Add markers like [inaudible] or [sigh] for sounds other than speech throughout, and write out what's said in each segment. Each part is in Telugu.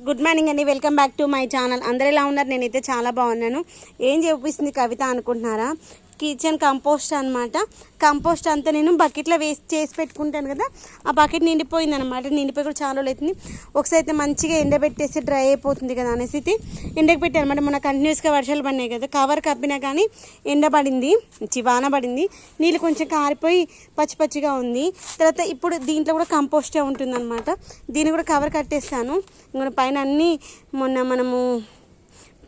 గుడ్ మార్నింగ్ అండి. Welcome back to my channel అందరు ఎలా ఉన్నారు? నేనైతే చాలా బాగున్నాను. ఏం చూపిస్తుంది కవిత అనుకుంటున్నారా? కిచెన్ కంపోస్ట్ అనమాట కంపోస్ట్ అంతా నేను బకెట్లో వేస్ట్ చేసి పెట్టుకుంటాను కదా ఆ బకెట్ నిండిపోయింది అనమాట నిండిపోయి కూడా చాలా రోజులు అవుతుంది ఒకసారి అయితే మంచిగా ఎండబెట్టేసి డ్రై అయిపోతుంది కదా అనేసి అయితే ఎండకు పెట్టాను అనమాట మన కంటిన్యూస్గా వర్షాలు పడినాయి కదా కవర్ కప్పినా కానీ ఎండ పడింది వాన పడింది. నీళ్ళు కొంచెం కారిపోయి పచ్చి పచ్చిగా ఉంది. తర్వాత ఇప్పుడు దీంట్లో కూడా కంపోస్టే ఉంటుంది అనమాట దీన్ని కూడా కవర్ కట్టేస్తాను. ఇంకా పైన అన్నీ మొన్న మనము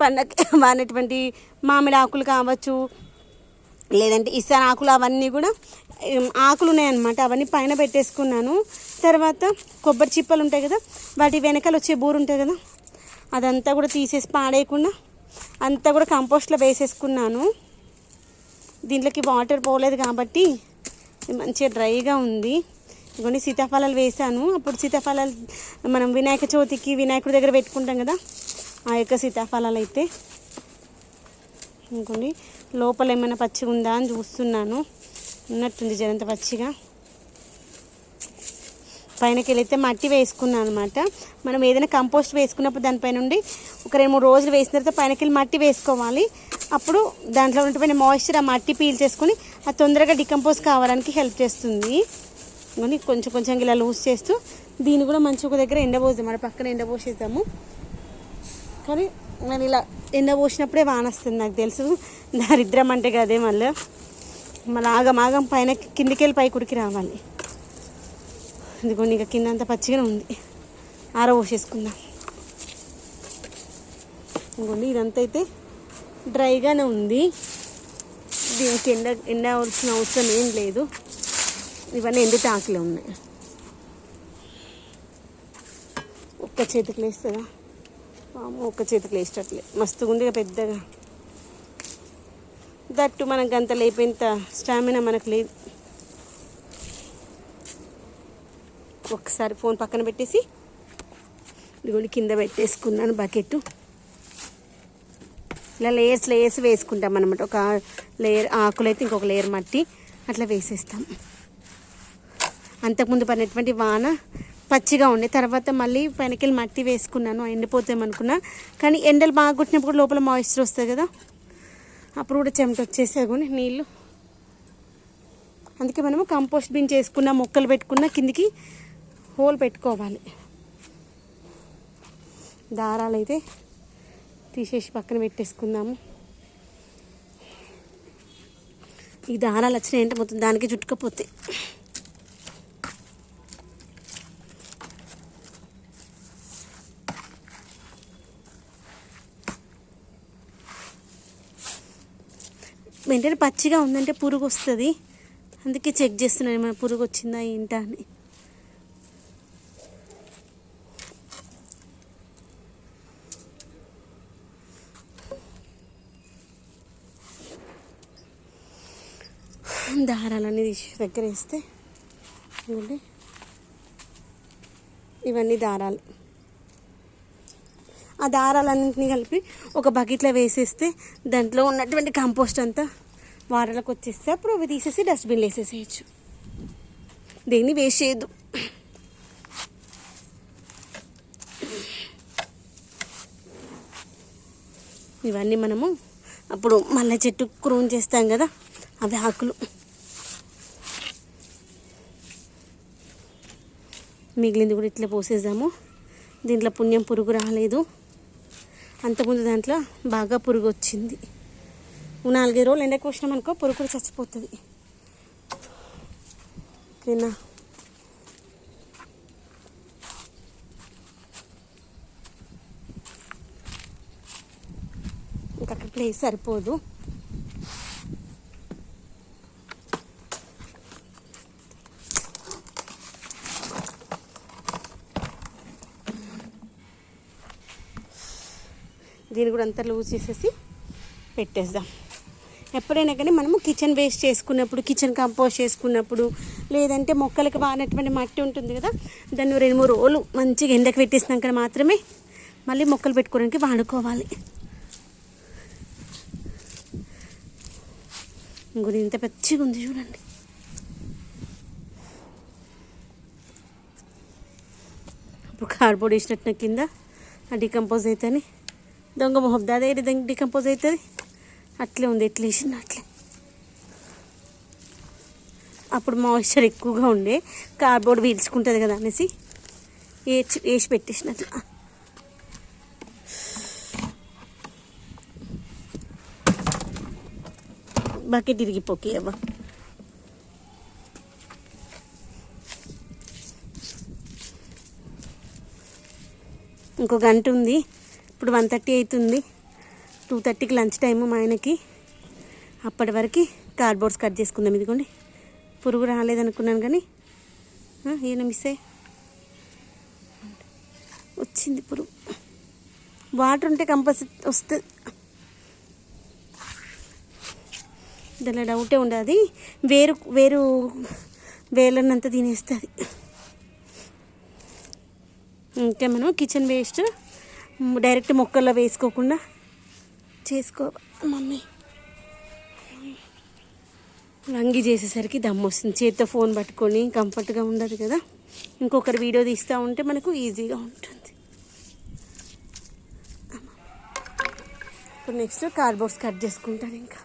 పండగ [laughs] వాడినటువంటి మామిడి ఆకులు కావచ్చు లేదంటే ఇస్తాన్ ఆకులు అవన్నీ కూడా ఆకులు ఉన్నాయన్నమాట. అవన్నీ పైన పెట్టేసుకున్నాను. తర్వాత కొబ్బరి చిప్పలు ఉంటాయి కదా వాటి వెనకాల వచ్చే బూరు ఉంటుంది కదా అదంతా కూడా తీసేసి పాడేయకుండా అంతా కూడా కంపోస్ట్లో వేసేసుకున్నాను. దీంట్లోకి వాటర్ పోలేదు కాబట్టి మంచిగా డ్రైగా ఉంది. ఇవన్నీ సీతాఫలాలు వేసాను అప్పుడు సీతాఫలాలు మనం వినాయక చవితికి వినాయకుడి దగ్గర పెట్టుకుంటాం కదా ఆ యొక్క సీతాఫలాలు అయితే. ఇంకోండి లోపల ఏమైనా పచ్చిగా ఉందా అని చూస్తున్నాను. ఉన్నట్టుంది జరంత పచ్చిగా. పైనకి వెళ్ళైతే మట్టి వేసుకున్నాను అనమాట మనం ఏదైనా కంపోస్ట్ వేసుకున్నప్పుడు దానిపైన నుండి ఒక రెండు మూడు రోజులు వేసిన తర్వాత పైనకి వెళ్ళి మట్టి వేసుకోవాలి. అప్పుడు దాంట్లో ఉన్నటువంటి మాయిశ్చర్ ఆ మట్టి పీల్ చేసుకొని అది తొందరగా డికంపోజ్ కావడానికి హెల్ప్ చేస్తుంది. కానీ కొంచెం కొంచెం ఇలా లూజ్ చేస్తూ దీన్ని కూడా మంచి ఒక దగ్గర ఎండబోద్దాం మన పక్కన ఎండబోసేద్దాము. కానీ నేను ఇలా ఎండ పోసినప్పుడే వాన వస్తుంది నాకు తెలుసు. దారిద్రం అంటే కదే మళ్ళీ. మళ్ళీ ఆగం ఆగం పైన కిందికి వెళ్ళి పై కుడికి రావాలి. ఇదిగోండి ఇక కింద అంతా పచ్చిగానే ఉంది. ఆర పోసేసుకుందాం. ఇంకోండి ఇదంతా అయితే డ్రైగానే ఉంది. దీనికి ఎండ ఎండ అవలసిన అవసరం ఏం లేదు. ఇవన్నీ ఎండి తాకిలే ఉన్నాయి. ఒక్క చేతికి లేస్తుందా? ఒక్క చేతికి లేచేటట్లే. మస్తుగా ఉంది పెద్దగా. దట్టు మనకు అంత లేపేంత స్టామినా మనకు లేదు. ఒకసారి ఫోన్ పక్కన పెట్టేసి ఇదిగోండి కింద పెట్టేసుకున్నాను బకెట్ ఇలా లేయర్స్ లేయర్స్ వేసుకుంటాం అనమాట ఒక లేయర్ ఆకులు అయితే ఇంకొక లేయర్ మట్టి అట్లా వేసేస్తాం. అంతకుముందు పడినటువంటి వాన పచ్చిగా ఉండే. తర్వాత మళ్ళీ పైనకెళ్ళి మట్టి వేసుకున్నాను. ఎండిపోతామనుకున్నా కానీ ఎండలు బాగా కొట్టినప్పుడు లోపల మాయిశ్చర్ వస్తుంది కదా. అప్పుడు కూడా చెమట వచ్చేసా కానీ నీళ్ళు. అందుకే మనము కంపోస్ట్ బిన్ చేసుకున్న మొక్కలు పెట్టుకున్న కిందికి హోల్ పెట్టుకోవాలి. దారాలు అయితే తీసేసి పక్కన పెట్టేసుకుందాము. ఈ దారాలు వచ్చినాయంటే మొత్తం దానికి చుట్టుకపోతాయి. వెంటనే పచ్చిగా ఉందంటే పురుగు వస్తుంది అందుకే చెక్ చేస్తున్నాను ఏమైనా పురుగు వచ్చిందా ఏంటా అని. దారాలన్నీ తీసి దగ్గర వేస్తే ఇవన్నీ దారాలు. ఆ దారాలన్నింటినీ కలిపి ఒక బకెట్లో వేసేస్తే దాంట్లో ఉన్నటువంటి కంపోస్ట్ అంతా వారలకు వచ్చేస్తే అప్పుడు అవి తీసేసి డస్ట్బిన్లో వేసేసేయచ్చు. దేన్ని వేస్ట్ చేయొద్దు. ఇవన్నీ మనము అప్పుడు మళ్ళీ చెట్టు క్రూన్ చేస్తాం కదా అవి ఆకులు. మిగిలింది కూడా ఇట్లా పోసేద్దాము. దీంట్లో పుణ్యం పురుగు రాలేదు. అంతకుముందు దాంట్లో బాగా పురుగు వచ్చింది. నాలుగైదు రోజులు ఎండకు వచ్చినాం అనుకో పురుగు కూడా చచ్చిపోతుంది. ఓకేనా? ఇంకా అక్కడ ప్లేస్ సరిపోదు. దీన్ని కూడా అంతా లూజ్ చేసేసి పెట్టేద్దాం. ఎప్పుడైనా కానీ మనము కిచెన్ వేస్ట్ చేసుకున్నప్పుడు కిచెన్ కంపోస్ట్ చేసుకున్నప్పుడు లేదంటే మొక్కలకు వాడినటువంటి మట్టి ఉంటుంది కదా దాన్ని రెండు మూడు రోజులు మంచిగా ఎండకు పెట్టేసినాక మాత్రమే మళ్ళీ మొక్కలు పెట్టుకోవడానికి వాడుకోవాలి. ఇంకొక ఇంత పచ్చిగా ఉంది చూడండి. ఇప్పుడు కార్బోర్డ్ వేసినట్టు కింద డికంపోజ్ అవుతుంది దొంగ మొహం. అదే డికంపోజ్ అవుతుంది. అట్లే ఉంది ఎట్లా వేసింది అట్లే. అప్పుడు మాయిశ్చర్ ఎక్కువగా ఉండే కార్డ్బోర్డ్ పీల్చుకుంటుంది కదా అనేసి వేసి వేసి పెట్టేసినట్లు బకెట్ ఇరిగిపోకి అవ్వ. ఇంకో గంట ఉంది. ఇప్పుడు వన్ థర్టీ అవుతుంది. టూ థర్టీకి లంచ్ టైము మా ఆయనకి. అప్పటి వరకు కార్డ్బోర్డ్స్ కట్ చేసుకుందాం ఇదిగోండి. పురుగు రాలేదనుకున్నాను కానీ ఆ, ఈయన మిస్ అయ్యి వచ్చింది పురుగు. వాటర్ ఉంటే కంపల్సరీ వస్తుంది. దానిలో డౌటే ఉండదు. వేరు వేరు వేలన్నంత తినేస్తుంది. ఇంకా మనం కిచెన్ వేస్ట్ డైరెక్ట్ మొక్కల్లో వేసుకోకుండా చేసుకో మమ్మీ. వంగి చేసేసరికి దమ్ము వస్తుంది. చేతితో ఫోన్ పట్టుకొని కంఫర్ట్గా ఉండదు కదా. ఇంకొకరు వీడియో తీస్తూ ఉంటే మనకు ఈజీగా ఉంటుంది. ఇప్పుడు నెక్స్ట్ కార్డ్బోర్డ్స్ కట్ చేసుకుంటాను ఇంకా.